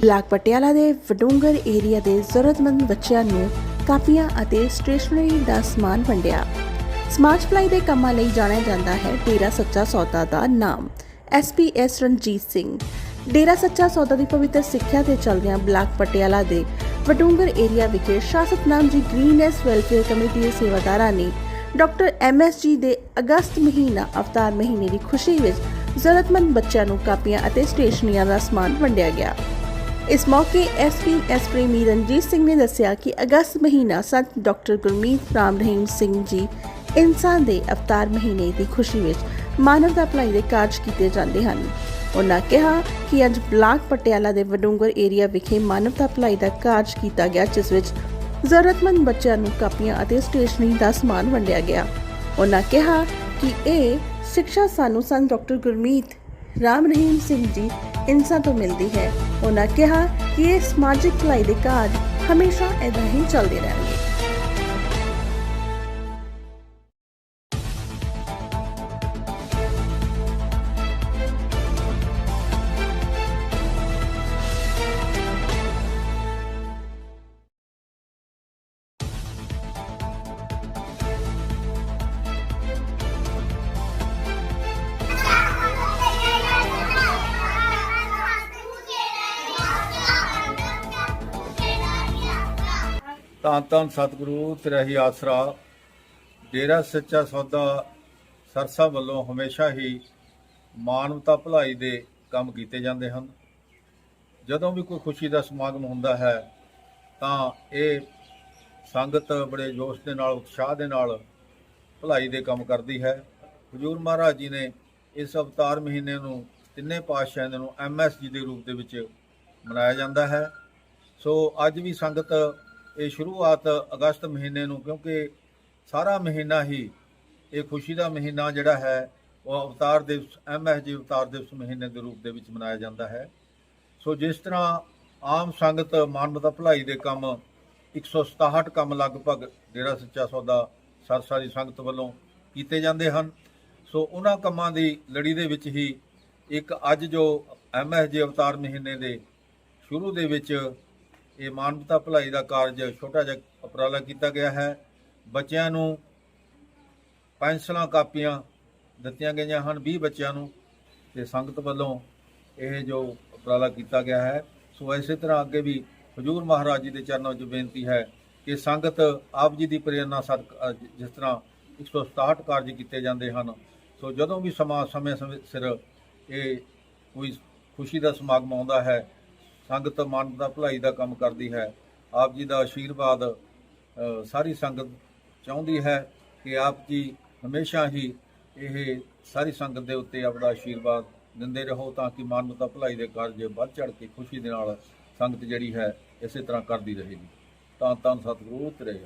Block Patiala ਦੇ ਵਡੂੰਗਰ area ਦੇ ਜ਼ਰੂਰਤਮੰਦ ਬੱਚਿਆਂ ਨੂੰ ਕਾਪੀਆਂ ਅਤੇ ਸਟੇਸ਼ਨਰੀ ਦਾ ਸਮਾਨ ਵੰਡਿਆ। ਸਮਾਜ ਭਲਾਈ ਦੇ ਕੰਮਾਂ ਲਈ ਜਾਣਿਆ ਜਾਂਦਾ ਹੈ ਡੇਰਾ ਸੱਚਾ ਸੌਦਾ ਦਾ ਨਾਮ। ਐਸਪੀਐਸ ਰਣਜੀਤ ਸਿੰਘ। ਡੇਰਾ ਸੱਚਾ ਸੌਦਾ ਦੀ ਪਵਿੱਤਰ ਸਿੱਖਿਆ ਤੇ ਚੱਲਦਿਆਂ ਬਲਾਕ ਪਟਿਆਲਾ ਦੇ ਵਡੂੰਗਰ ਏਰੀਆ ਵਿਖੇ ਸ਼ਾਸਤ ਜੀ ਗ੍ਰੀਨੈਸ ਵੈਲਫੇਅਰ ਕਮੇਟੀ ਦੇ ਸੇਵਾਦਾਰਾਂ ਨੇ ਡਾਕਟਰ ਐਮਐਸਜੀ ਦੇ ਅਗਸਤ ਮਹੀਨਾ ਅਵਤਾਰ ਮਹੀਨੇ ਦੀ ਖੁਸ਼ੀ ਵਿੱਚ ਜ਼ਰੂਰਤਮੰਦ ਬੱਚਿਆਂ ਨੂੰ ਕਾਪੀਆਂ ਅਤੇ ਸਟੇਸ਼ਨਰੀਆਂ ਦਾ ਸਮਾਨ ਵੰਡਿਆ ਗਿਆ। ਇਸ ਮੌਕੇ ਐਸਪੀ ਐਸ ਪ੍ਰੇਮੀ ਰਣਜੀਤ ਸਿੰਘ ਨੇ ਦੱਸਿਆ ਕਿ ਅਗਸਤ ਮਹੀਨਾ ਸੰਤ ਡਾਕਟਰ ਗੁਰਮੀਤ ਰਾਮ ਰਹੀਮ ਸਿੰਘ ਜੀ ਇਨਸਾਨ ਦੇ ਅਵਤਾਰ ਮਹੀਨੇ ਦੀ ਖੁਸ਼ੀ ਵਿੱਚ ਮਾਨਵਤਾ ਭਲਾਈ ਦੇ ਕਾਰਜ ਕੀਤੇ ਜਾਂਦੇ ਹਨ। ਉਹਨਾਂ ਕਿਹਾ ਕਿ ਅੱਜ ਬਲਾਕ ਪਟਿਆਲਾ ਦੇ ਵਡੂੰਗਰ ਏਰੀਆ ਵਿਖੇ ਮਾਨਵਤਾ ਭਲਾਈ ਦਾ ਕਾਰਜ ਕੀਤਾ ਗਿਆ, ਜਿਸ ਵਿੱਚ ਜ਼ਰੂਰਤਮੰਦ ਬੱਚਿਆਂ ਨੂੰ ਕਾਪੀਆਂ ਅਤੇ ਸਟੇਸ਼ਨਰੀ ਦਾ ਸਮਾਨ ਵੰਡਿਆ ਗਿਆ। ਉਹਨਾਂ ਕਿਹਾ ਕਿ ਇਹ ਸਿੱਖਿਆ ਸਾਨੂੰ ਸੰਤ ਡਾਕਟਰ ਗੁਰਮੀਤ ਰਾਮ ਰਹੀਮ ਸਿੰਘ ਜੀ ਇਨਸਾਨ ਤੋਂ ਮਿਲਦੀ ਹੈ। ਉਹਨਾਂ ਕਿਹਾ ਕਿ ਇਹ ਸਮਾਜਿਕ ਭਲਾਈ ਦੇ ਕਾਰਜ ਹਮੇਸ਼ਾ ਇਦਾਂ ਹੀ ਚੱਲਦੇ ਰਹਿਣ ਤਾਂ ਤਾਂ ਸਤਿਗੁਰੂ ਤੇਰਾ ਹੀ ਆਸਰਾ। ਡੇਰਾ ਸੱਚਾ ਸੌਦਾ ਸਰਸਾ ਵੱਲੋਂ ਹਮੇਸ਼ਾ ਹੀ ਮਾਨਵਤਾ ਭਲਾਈ ਦੇ ਕੰਮ ਕੀਤੇ ਜਾਂਦੇ ਹਨ। ਜਦੋਂ ਵੀ ਕੋਈ ਖੁਸ਼ੀ ਦਾ ਸਮਾਗਮ ਹੁੰਦਾ ਹੈ, ਤਾਂ ਇਹ ਸੰਗਤ ਬੜੇ ਜੋਸ਼ ਦੇ ਨਾਲ, ਉਤਸ਼ਾਹ ਦੇ ਨਾਲ ਭਲਾਈ ਦੇ ਕੰਮ ਕਰਦੀ ਹੈ। ਹਜੂਰ ਮਹਾਰਾਜ ਜੀ ਨੇ ਇਸ ਅਵਤਾਰ ਮਹੀਨੇ ਨੂੰ, ਤਿੰਨੇ ਪਾਤਸ਼ਾਹਾਂ ਨੂੰ ਐਮਐਸਜੀ ਦੇ ਰੂਪ ਦੇ ਵਿੱਚ ਮਨਾਇਆ ਜਾਂਦਾ ਹੈ। ਸੋ ਅੱਜ ਵੀ ਸੰਗਤ ਇਹ ਸ਼ੁਰੂਆਤ ਅਗਸਤ ਮਹੀਨੇ ਨੂੰ, ਕਿਉਂਕਿ ਸਾਰਾ ਮਹੀਨਾ ਹੀ ਇਹ ਖੁਸ਼ੀ ਦਾ ਮਹੀਨਾ ਜਿਹੜਾ ਹੈ, ਉਹ ਅਵਤਾਰ ਦਿਵਸ ਐਮਐਸਜੀ ਅਵਤਾਰ ਦਿਵਸ ਮਹੀਨੇ ਦੇ ਰੂਪ ਦੇ ਵਿੱਚ ਮਨਾਇਆ ਜਾਂਦਾ ਹੈ। ਸੋ ਜਿਸ ਤਰ੍ਹਾਂ ਆਮ ਸੰਗਤ ਮਾਨਵਤਾ ਭਲਾਈ ਦੇ ਕੰਮ 167 ਕੰਮ ਲਗਭਗ ਡੇਰਾ ਸੱਚਾ ਸੌਦਾ ਸਰਸਾ ਸੰਗਤ ਵੱਲੋਂ ਕੀਤੇ ਜਾਂਦੇ ਹਨ। ਸੋ ਉਹਨਾਂ ਕੰਮਾਂ ਦੀ ਲੜੀ ਦੇ ਵਿੱਚ ਹੀ ਇੱਕ ਅੱਜ ਜੋ ਐਮਐਸਜੀ ਅਵਤਾਰ ਮਹੀਨੇ ਦੇ ਸ਼ੁਰੂ ਦੇ ਵਿੱਚ ਇਹ ਮਾਨਵਤਾ ਭਲਾਈ ਦਾ ਕਾਰਜ ਛੋਟਾ ਜਿਹਾ ਉਪਰਾਲਾ ਕੀਤਾ ਗਿਆ ਹੈ। ਬੱਚਿਆਂ ਨੂੰ ਪੈਨਸਲਾਂ ਕਾਪੀਆਂ ਦਿੱਤੀਆਂ ਗਈਆਂ ਹਨ 20 ਬੱਚਿਆਂ ਨੂੰ ਤੇ ਸੰਗਤ ਵੱਲੋਂ ਇਹ ਜੋ ਉਪਰਾਲਾ ਕੀਤਾ ਗਿਆ ਹੈ ਸੋ ਇਸੇ ਤਰ੍ਹਾਂ ਅੱਗੇ ਵੀ ਹਜੂਰ ਮਹਾਰਾਜ ਜੀ ਦੇ ਚਰਨਾਂ ਵਿੱਚ ਬੇਨਤੀ ਹੈ ਕਿ ਸੰਗਤ ਆਪ ਜੀ ਦੀ ਪ੍ਰੇਰਣਾ ਸਦਕ ਅ, ਜਿਸ ਤਰ੍ਹਾਂ 167 ਕਾਰਜ ਕੀਤੇ ਜਾਂਦੇ ਹਨ ਸੋ ਜਦੋਂ ਵੀ ਸਮਾਂ ਸਮੇਂ ਸਮੇਂ ਸਿਰ ਇਹ ਕੋਈ ਖੁਸ਼ੀ ਦਾ ਸਮਾਗਮ ਆਉਂਦਾ ਹੈ ਸੰਗਤ ਮਨ ਦਾ ਭਲਾਈ ਦਾ ਕੰਮ ਕਰਦੀ ਹੈ। ਆਪ ਜੀ ਦਾ ਆਸ਼ੀਰਵਾਦ ਸਾਰੀ ਸੰਗਤ ਚਾਹੁੰਦੀ ਹੈ ਕਿ ਆਪ ਜੀ ਹਮੇਸ਼ਾ ਹੀ ਇਹ ਸਾਰੀ ਸੰਗਤ ਦੇ ਉੱਤੇ ਆਪਦਾ ਆਸ਼ੀਰਵਾਦ ਦਿੰਦੇ ਰਹੋ ਤਾਂ ਕਿ ਮਾਨਵਤਾ ਭਲਾਈ ਦੇ ਕਾਰਜ ਵੱਧ ਚੜ ਕੇ ਖੁਸ਼ੀ ਦੇ ਨਾਲ ਸੰਗਤ ਜਿਹੜੀ ਹੈ ਇਸੇ ਤਰ੍ਹਾਂ ਕਰਦੀ ਰਹੇਗੀ। ਤਾਂ ਤਾਂ ਸਤਿਗੁਰੂ ਤੇਰੇ